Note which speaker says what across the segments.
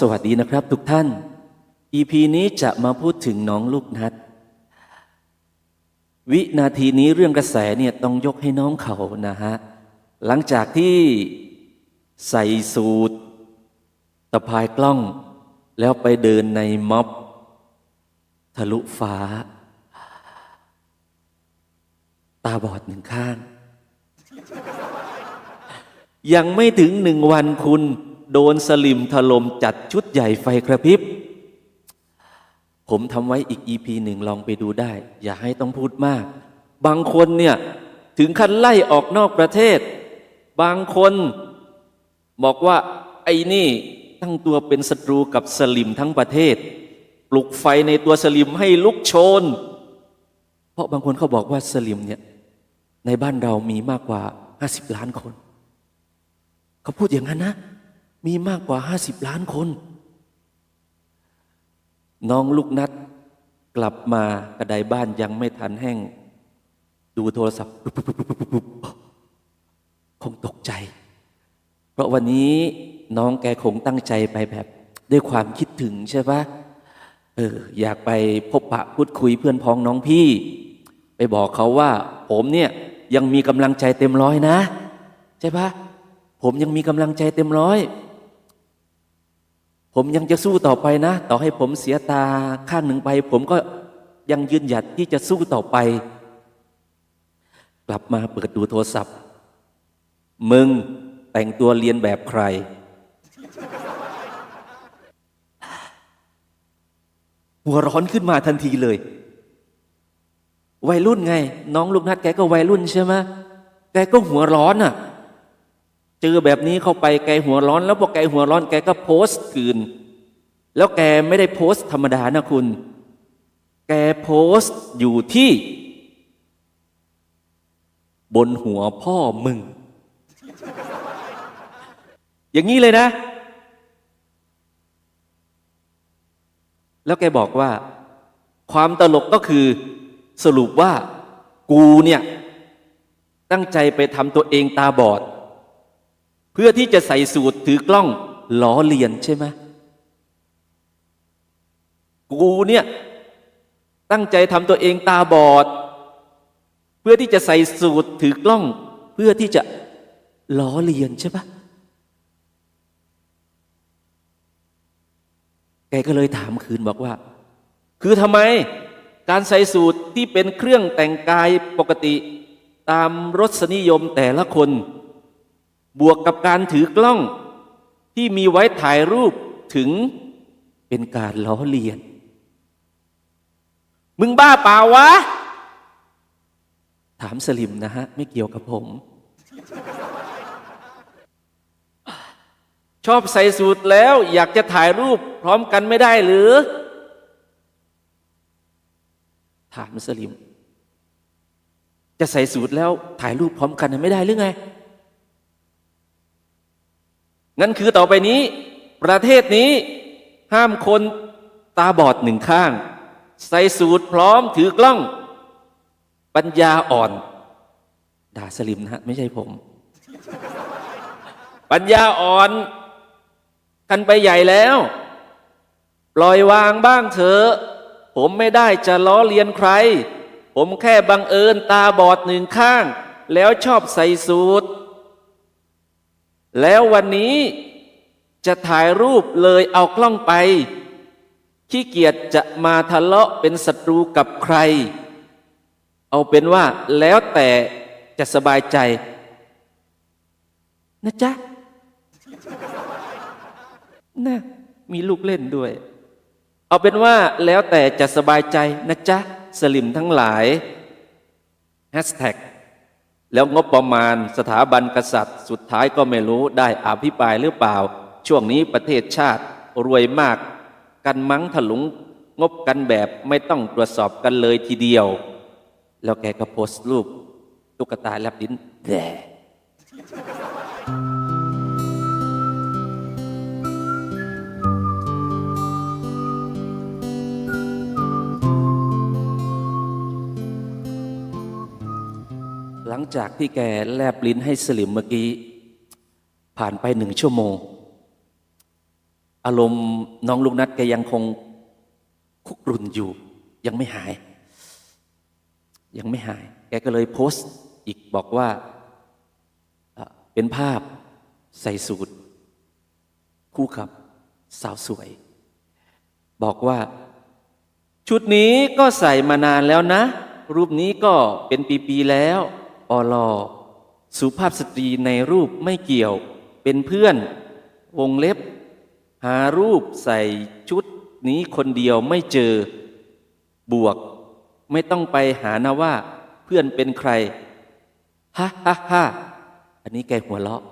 Speaker 1: สวัสดีนะครับทุกท่าน EP นี้จะมาพูดถึงน้องลูกนัด วินาทีนี้เรื่องกระแสเนี่ยต้องยกให้น้องเขานะฮะ หลังจากที่ใส่สูตรตะพายกล้อง แล้วไปเดินในม็อบ ทะลุฟ้า ตาบอดหนึ่งข้าง ยังไม่ถึงหนึ่งวันคุณ โดนสลิมถล่มจัดชุดใหญ่ไฟกระพริบ ผมทำไว้อีก EP หนึ่งลองไปดูได้ อย่าให้ต้องพูดมาก บางคนเนี่ยถึงขั้นไล่ออกนอกประเทศ บางคนบอกว่าไอ้นี่ตั้งตัวเป็นศัตรูกับสลิมทั้งประเทศ ปลุกไฟในตัวสลิมให้ลุกโชน เพราะบางคนเขาบอกว่าสลิมเนี่ยในบ้านเรามีมากกว่า 50 ล้านคน เขาพูดอย่างนั้นนะ มีมากกว่า50ล้านคน น้องลูกนัดกลับมากระไดบ้านยังไม่ทันแห้ง ดูโทรศัพท์คงตกใจ เพราะวันนี้น้องแกคงตั้งใจไปแบบ ด้วยความคิดถึงใช่ปะเอออยากไปพบปะพูดคุยเพื่อนพ้องน้องพี่ ไปบอกเขาว่า ผมเนี่ยยังมีกำลังใจเต็มร้อยนะ ใช่ปะผมยังมีกำลังใจเต็มร้อย ผมยังจะสู้ต่อไปนะ ต่อให้ผมเสียตาข้างหนึ่งไป ผมก็ยังยืนหยัดที่จะสู้ต่อไป กลับมาเปิดดูโทรศัพท์ มึงแต่งตัวเรียนแบบใคร หัวร้อนขึ้นมาทันทีเลย วัยรุ่นไง น้องลูกนัดแกก็วัยรุ่นใช่ไหมแกก็หัวร้อนอะ เจอแบบนี้เข้าไปแกหัวร้อน แล้วพอแกหัวร้อนแกก็โพสต์คืน แล้วแกไม่ได้โพสต์ธรรมดานะคุณ แกโพสต์อยู่ที่ บนหัวพ่อมึง อย่างนี้เลยนะ แล้วแกบอกว่า ความตลกก็คือสรุปว่า กูเนี่ย ตั้งใจไปทำตัวเองตาบอด เพื่อที่จะใส่สูตรถือกล้องล้อเลียนใช่ไหมกูเนี่ยตั้งใจทำตัวเองตาบอด เพื่อที่จะใส่สูตรถือกล้อง เพื่อที่จะล้อเลียนใช่ปะแกก็เลยถามคืนบอกว่า คือทำไมการใส่สูตรที่เป็นเครื่องแต่งกายปกติตามรสนิยมแต่ละคน บวกกับการถือกล้องที่มีไว้ถ่ายรูปถึงเป็นการล้อเลียน มึงบ้าเปล่าวะ ถามสลิมนะฮะ ไม่เกี่ยวกับผม ชอบใส่สูตรแล้วอยากจะถ่ายรูปพร้อมกันไม่ได้หรือ ถามสลิม จะใส่สูตรแล้วถ่ายรูปพร้อมกันไม่ได้หรือไง งั้นคือต่อไปนี้ ประเทศนี้ห้ามคนตาบอดหนึ่งข้าง ใส่สูตรพร้อมถือกล้อง ปัญญาอ่อน ด่าสลิมนะฮะไม่ใช่ผม ปัญญาอ่อนกันไปใหญ่แล้ว ปล่อยวางบ้างเถอะผมไม่ได้จะล้อเลียนใคร ผมแค่บังเอิญตาบอดหนึ่งข้าง แล้วชอบใส่สูตร แล้ววันนี้จะถ่ายรูปเลยเอากล้องไปขี้เกียจจะมาทะเลาะเป็นศัตรูกับใคร เอาเป็นว่าแล้วแต่จะสบายใจ นะจ๊ะนะมีลูกเล่นด้วย เอาเป็นว่าแล้วแต่จะสบายใจนะจ๊ะ สลิมทั้งหลายแฮชแท็ก แล้วงบประมาณสถาบันกษัตริย์ สุดท้ายก็ไม่รู้ได้อภิปรายหรือเปล่า ช่วงนี้ประเทศชาติรวยมาก กันมั้งถลุงงบกันแบบไม่ต้องตรวจสอบกันเลยทีเดียว แล้วแกก็โพสต์รูปตุ๊กตาแลบลิ้นแด่ หลังจากที่แกแลบลิ้นให้สลิมเมื่อกี้ ผ่านไปหนึ่งชั่วโมง อารมณ์น้องลูกนัดแกยังคงคุกรุ่นอยู่ ยังไม่หาย ยังไม่หาย แกก็เลยโพสต์อีกบอกว่าเป็นภาพใส่สูทคู่กับสาวสวย บอกว่า ชุดนี้ก็ใส่มานานแล้วนะ รูปนี้ก็เป็นปี ๆ แล้ว อลอสุภาพสตรีในรูปไม่เกี่ยว เป็นเพื่อน วงเล็บ หารูปใส่ชุดนี้คนเดียวไม่เจอบวก ไม่ต้องไปหานะว่า เพื่อนเป็นใครฮ่าฮ่าฮ่าอันนี้แกหัวเราะ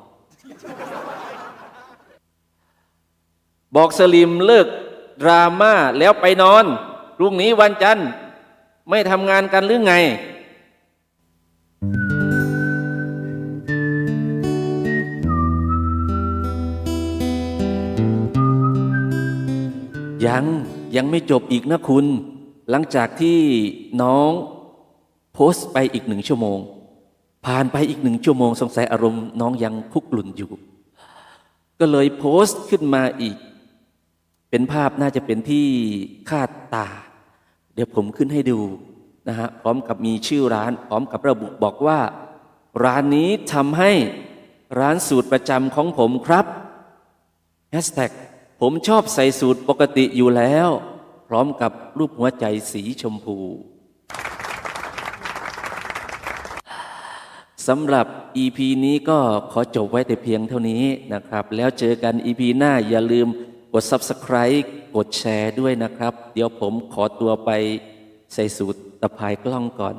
Speaker 1: บอกสลิมเลิกดราม่าแล้วไปนอนพรุ่งนี้วันจันทร์ไม่ทำงานกันหรือไง ยังยังไม่จบอีกนะคุณ หลังจากที่น้องโพสต์ไปอีกหนึ่งชั่วโมง ผ่านไปอีกหนึ่งชั่วโมง สงสัยอารมณ์น้องยังคุกกลุ่นอยู่ ก็เลยโพสต์ขึ้นมาอีก เป็นภาพน่าจะเป็นที่คาดตา เดี๋ยวผมขึ้นให้ดูนะฮะพร้อมกับมีชื่อร้าน พร้อมกับระบุบอกว่า ร้านนี้ทำให้ร้านสูตรประจำของผมครับแฮชแท็ก ผมชอบใส่สูตรปกติอยู่แล้ว พร้อมกับรูปหัวใจสีชมพูสำหรับ EP นี้ก็ขอจบไว้แต่เพียงเท่านี้นะครับ แล้วเจอกัน EP หน้าอย่าลืมกด Subscribe กดแชร์ด้วยนะครับ เดี๋ยวผมขอตัวไปใส่สูตรตะพายกล้องก่อน